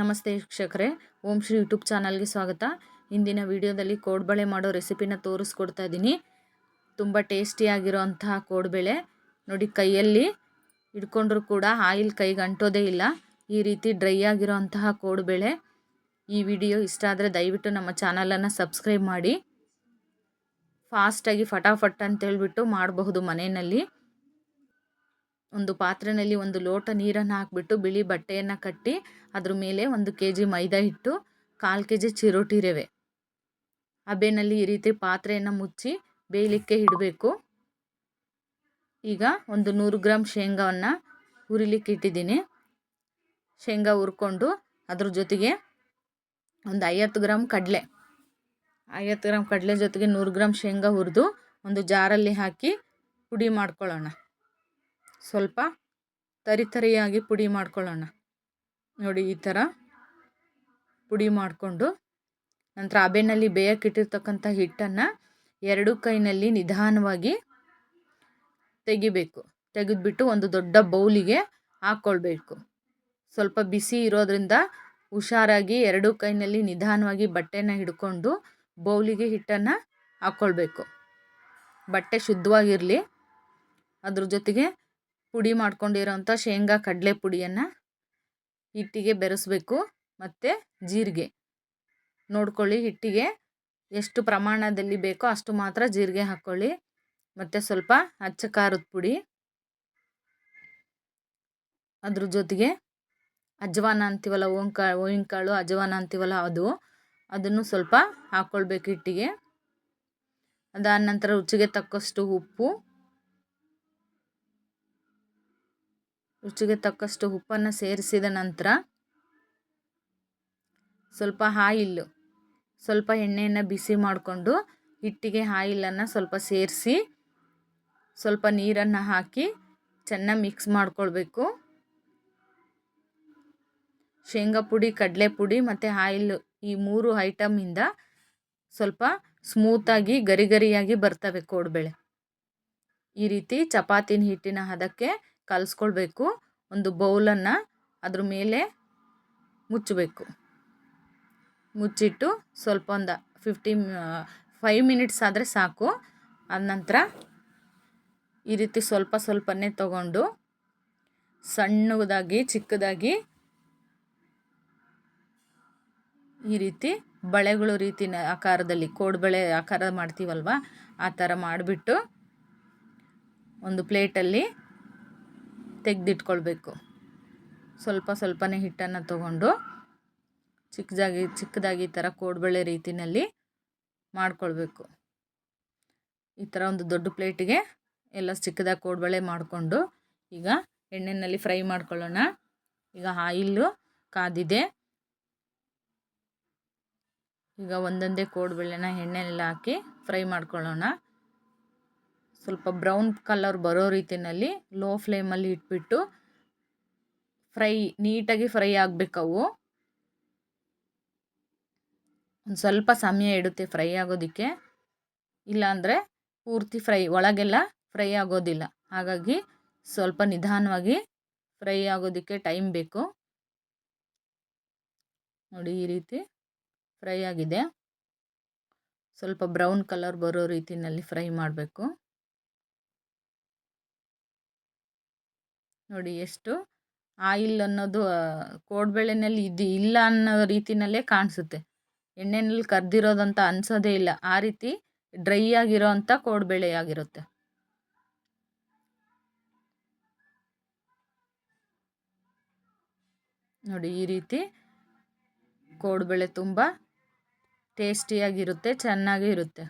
ನಮಸ್ತೆ ವೀಕ್ಷಕರೇ, ಓಂ ಶ್ರೀ ಯೂಟ್ಯೂಬ್ ಚಾನಲ್ಗೆ ಸ್ವಾಗತ. ಇಂದಿನ ವಿಡಿಯೋದಲ್ಲಿ ಕೋಡ್ಬಳೆ ಮಾಡೋ ರೆಸಿಪಿನ ತೋರಿಸ್ಕೊಡ್ತಾ ಇದ್ದೀನಿ. ತುಂಬ ಟೇಸ್ಟಿಯಾಗಿರೋಂತಹ ಕೋಡ್ಬಳೆ ನೋಡಿ, ಕೈಯಲ್ಲಿ ಹಿಡ್ಕೊಂಡ್ರೂ ಕೂಡ ಆಯಿಲ್ ಕೈಗೆ ಅಂಟೋದೇ ಇಲ್ಲ. ಈ ರೀತಿ ಡ್ರೈ ಆಗಿರೋ ಅಂತಹ ಕೋಡ್ಬೇಳೆ ಈ ವಿಡಿಯೋ ಇಷ್ಟ ಆದರೆ ದಯವಿಟ್ಟು ನಮ್ಮ ಚಾನಲನ್ನು ಸಬ್ಸ್ಕ್ರೈಬ್ ಮಾಡಿ. ಫಾಸ್ಟಾಗಿ ಫಟಾಫಟ್ ಅಂತೇಳ್ಬಿಟ್ಟು ಮಾಡಬಹುದು ಮನೆಯಲ್ಲಿ. ಒಂದು ಪಾತ್ರೆಯಲ್ಲಿ ಒಂದು ಲೋಟ ನೀರನ್ನು ಹಾಕಿಬಿಟ್ಟು ಬಿಳಿ ಬಟ್ಟೆಯನ್ನು ಕಟ್ಟಿ ಅದ್ರ ಮೇಲೆ ಒಂದು ಕೆ ಜಿ ಮೈದಾ ಹಿಟ್ಟು, ಕಾಲು ಕೆ ಜಿ ಚಿರೋಟಿ ರವೆ. ಹಬೆನಲ್ಲಿ ಈ ರೀತಿ ಪಾತ್ರೆಯನ್ನು ಮುಚ್ಚಿ ಬೇಯಲಿಕ್ಕೆ ಇಡಬೇಕು. ಈಗ ಒಂದು ನೂರು ಗ್ರಾಮ್ ಶೇಂಗಾವನ್ನು ಹುರಿಲಿಕ್ಕೆ ಇಟ್ಟಿದ್ದೀನಿ. ಶೇಂಗಾ ಹುರ್ಕೊಂಡು ಅದ್ರ ಜೊತೆಗೆ ಒಂದು ಐವತ್ತು ಗ್ರಾಮ್ ಕಡಲೆ, ಐವತ್ತು ಗ್ರಾಮ್ ಕಡಲೆ ಜೊತೆಗೆ ನೂರು ಗ್ರಾಮ್ ಶೇಂಗಾ ಹುರಿದು ಒಂದು ಜಾರಲ್ಲಿ ಹಾಕಿ ಪುಡಿ ಮಾಡ್ಕೊಳ್ಳೋಣ. ಸ್ವಲ್ಪ ತರಿತರಿಯಾಗಿ ಪುಡಿ ಮಾಡ್ಕೊಳ್ಳೋಣ. ನೋಡಿ ಈ ಥರ ಪುಡಿ ಮಾಡಿಕೊಂಡು ನಂತರ ಅಬೆನಲ್ಲಿ ಬೇಯಕ್ಕಿಟ್ಟಿರ್ತಕ್ಕಂಥ ಹಿಟ್ಟನ್ನು ಎರಡು ಕೈನಲ್ಲಿ ನಿಧಾನವಾಗಿ ತೆಗಿಬೇಕು. ತೆಗೆದುಬಿಟ್ಟು ಒಂದು ದೊಡ್ಡ ಬೌಲಿಗೆ ಹಾಕ್ಕೊಳ್ಬೇಕು. ಸ್ವಲ್ಪ ಬಿಸಿ ಇರೋದ್ರಿಂದ ಹುಷಾರಾಗಿ ಎರಡು ಕೈನಲ್ಲಿ ನಿಧಾನವಾಗಿ ಬಟ್ಟೆನ ಹಿಡ್ಕೊಂಡು ಬೌಲಿಗೆ ಹಿಟ್ಟನ್ನು ಹಾಕ್ಕೊಳ್ಬೇಕು. ಬಟ್ಟೆ ಶುದ್ಧವಾಗಿರಲಿ. ಅದ್ರ ಜೊತೆಗೆ ಪುಡಿ ಮಾಡ್ಕೊಂಡಿರೋಂಥ ಶೇಂಗಾ ಕಡಲೆ ಪುಡಿಯನ್ನು ಹಿಟ್ಟಿಗೆ ಬೆರೆಸಬೇಕು ಮತ್ತು ಜೀರಿಗೆ. ನೋಡ್ಕೊಳ್ಳಿ ಹಿಟ್ಟಿಗೆ ಎಷ್ಟು ಪ್ರಮಾಣದಲ್ಲಿ ಬೇಕೋ ಅಷ್ಟು ಮಾತ್ರ ಜೀರಿಗೆ ಹಾಕ್ಕೊಳ್ಳಿ. ಮತ್ತು ಸ್ವಲ್ಪ ಅಚ್ಚ ಖಾರದ ಪುಡಿ. ಅದ್ರ ಜೊತೆಗೆ ಅಜ್ವಾನ ಅಂತೀವಲ್ಲ, ಓಂಕಾ ಕಾಳು ಅಜ್ವಾನ ಅಂತೀವಲ್ಲ ಅದು, ಅದನ್ನು ಸ್ವಲ್ಪ ಹಾಕ್ಕೊಳ್ಬೇಕು ಹಿಟ್ಟಿಗೆ. ಅದಾದ ನಂತರ ರುಚಿಗೆ ತಕ್ಕಷ್ಟು ಉಪ್ಪು. ರುಚಿಗೆ ತಕ್ಕಷ್ಟು ಉಪ್ಪನ್ನು ಸೇರಿಸಿದ ನಂತರ ಸ್ವಲ್ಪ ಆಯಿಲ್ ಸ್ವಲ್ಪ ಎಣ್ಣೆಯನ್ನು ಬಿಸಿ ಮಾಡಿಕೊಂಡು ಹಿಟ್ಟಿಗೆ ಆಯಿಲನ್ನು ಸ್ವಲ್ಪ ಸೇರಿಸಿ ಸ್ವಲ್ಪ ನೀರನ್ನು ಹಾಕಿ ಚೆನ್ನಾಗಿ ಮಿಕ್ಸ್ ಮಾಡ್ಕೊಳ್ಬೇಕು. ಶೇಂಗಾ ಪುಡಿ, ಕಡಲೆ ಪುಡಿ ಮತ್ತು ಆಯಿಲ್ ಈ ಮೂರು ಐಟಮಿಂದ ಸ್ವಲ್ಪ ಸ್ಮೂತಾಗಿ ಗರಿ ಗರಿಯಾಗಿ ಬರ್ತವೆ ಕೋಡ್ಬೇಳೆ. ಈ ರೀತಿ ಚಪಾತಿನ ಹಿಟ್ಟಿನ ಹದಕ್ಕೆ ಕಲಿಸ್ಕೊಳ್ಬೇಕು. ಒಂದು ಬೌಲನ್ನು ಅದ್ರ ಮೇಲೆ ಮುಚ್ಚಬೇಕು. ಮುಚ್ಚಿಟ್ಟು ಸ್ವಲ್ಪ ಒಂದು ಫಿಫ್ಟಿ ಫೈವ್ ಮಿನಿಟ್ಸ್ ಆದರೆ ಸಾಕು. ನಂತರ ಈ ರೀತಿ ಸ್ವಲ್ಪ ಸ್ವಲ್ಪನೇ ತಗೊಂಡು ಸಣ್ಣದಾಗಿ, ಚಿಕ್ಕದಾಗಿ ಈ ರೀತಿ ಬಳೆಗಳು ರೀತಿನ ಆಕಾರದಲ್ಲಿ ಕೋಡ್ಬಳೆ ಆಕಾರ ಮಾಡ್ತೀವಲ್ವ, ಆ ಥರ ಮಾಡಿಬಿಟ್ಟು ಒಂದು ಪ್ಲೇಟಲ್ಲಿ ತೆಗೆದಿಟ್ಕೊಳ್ಬೇಕು. ಸ್ವಲ್ಪ ಸ್ವಲ್ಪನೇ ಹಿಟ್ಟನ್ನು ತಗೊಂಡು ಚಿಕ್ಕದಾಗಿ ಚಿಕ್ಕದಾಗಿ ಈ ಥರ ಕೋಡ್ಬಳೆ ರೀತಿಯಲ್ಲಿ ಮಾಡಿಕೊಳ್ಬೇಕು. ಈ ಥರ ಒಂದು ದೊಡ್ಡ ಪ್ಲೇಟಿಗೆ ಎಲ್ಲ ಚಿಕ್ಕದಾಗಿ ಕೋಡ್ಬಳೆ ಮಾಡಿಕೊಂಡು ಈಗ ಎಣ್ಣೆಯಲ್ಲಿ ಫ್ರೈ ಮಾಡ್ಕೊಳ್ಳೋಣ. ಈಗ ಆಯಿಲ್ಲು ಕಾದಿದೆ. ಈಗ ಒಂದೊಂದೇ ಕೋಡ್ಬಳೆನ ಎಣ್ಣೆಲ್ಲ ಹಾಕಿ ಫ್ರೈ ಮಾಡ್ಕೊಳ್ಳೋಣ. ಸ್ವಲ್ಪ ಬ್ರೌನ್ ಕಲರ್ ಬರೋ ರೀತಿಯಲ್ಲಿ ಲೋ ಫ್ಲೇಮಲ್ಲಿ ಇಟ್ಬಿಟ್ಟು ಫ್ರೈ ನೀಟಾಗಿ ಫ್ರೈ ಆಗಬೇಕವು ಒಂದು ಸ್ವಲ್ಪ ಸಮಯ ಇಡುತ್ತೆ ಫ್ರೈ ಆಗೋದಕ್ಕೆ. ಇಲ್ಲಾಂದರೆ ಪೂರ್ತಿ ಫ್ರೈ ಒಳಗೆಲ್ಲ ಫ್ರೈ ಆಗೋದಿಲ್ಲ. ಹಾಗಾಗಿ ಸ್ವಲ್ಪ ನಿಧಾನವಾಗಿ ಫ್ರೈ ಆಗೋದಕ್ಕೆ ಟೈಮ್ ಬೇಕು. ನೋಡಿ ಈ ರೀತಿ ಫ್ರೈ ಆಗಿದೆ. ಸ್ವಲ್ಪ ಬ್ರೌನ್ ಕಲರ್ ಬರೋ ರೀತಿಯಲ್ಲಿ ಫ್ರೈ ಮಾಡಬೇಕು. ನೋಡಿ ಎಷ್ಟು ಆಯಿಲ್ ಅನ್ನೋದು ಕೋಡ್ಬೆಳೆನಲ್ಲಿ ಇದು ಇಲ್ಲ ಅನ್ನೋ ರೀತಿನಲ್ಲೇ ಕಾಣಿಸುತ್ತೆ. ಎಣ್ಣೆನಲ್ಲಿ ಕರ್ದಿರೋದಂತ ಅನ್ಸೋದೇ ಇಲ್ಲ. ಆ ರೀತಿ ಡ್ರೈ ಆಗಿರೋ ಅಂಥ ಕೋಡ್ಬೇಳೆ ಆಗಿರುತ್ತೆ. ನೋಡಿ ಈ ರೀತಿ ಕೋಡ್ಬೆಳೆ ತುಂಬ ಟೇಸ್ಟಿಯಾಗಿರುತ್ತೆ, ಚೆನ್ನಾಗಿ ಇರುತ್ತೆ.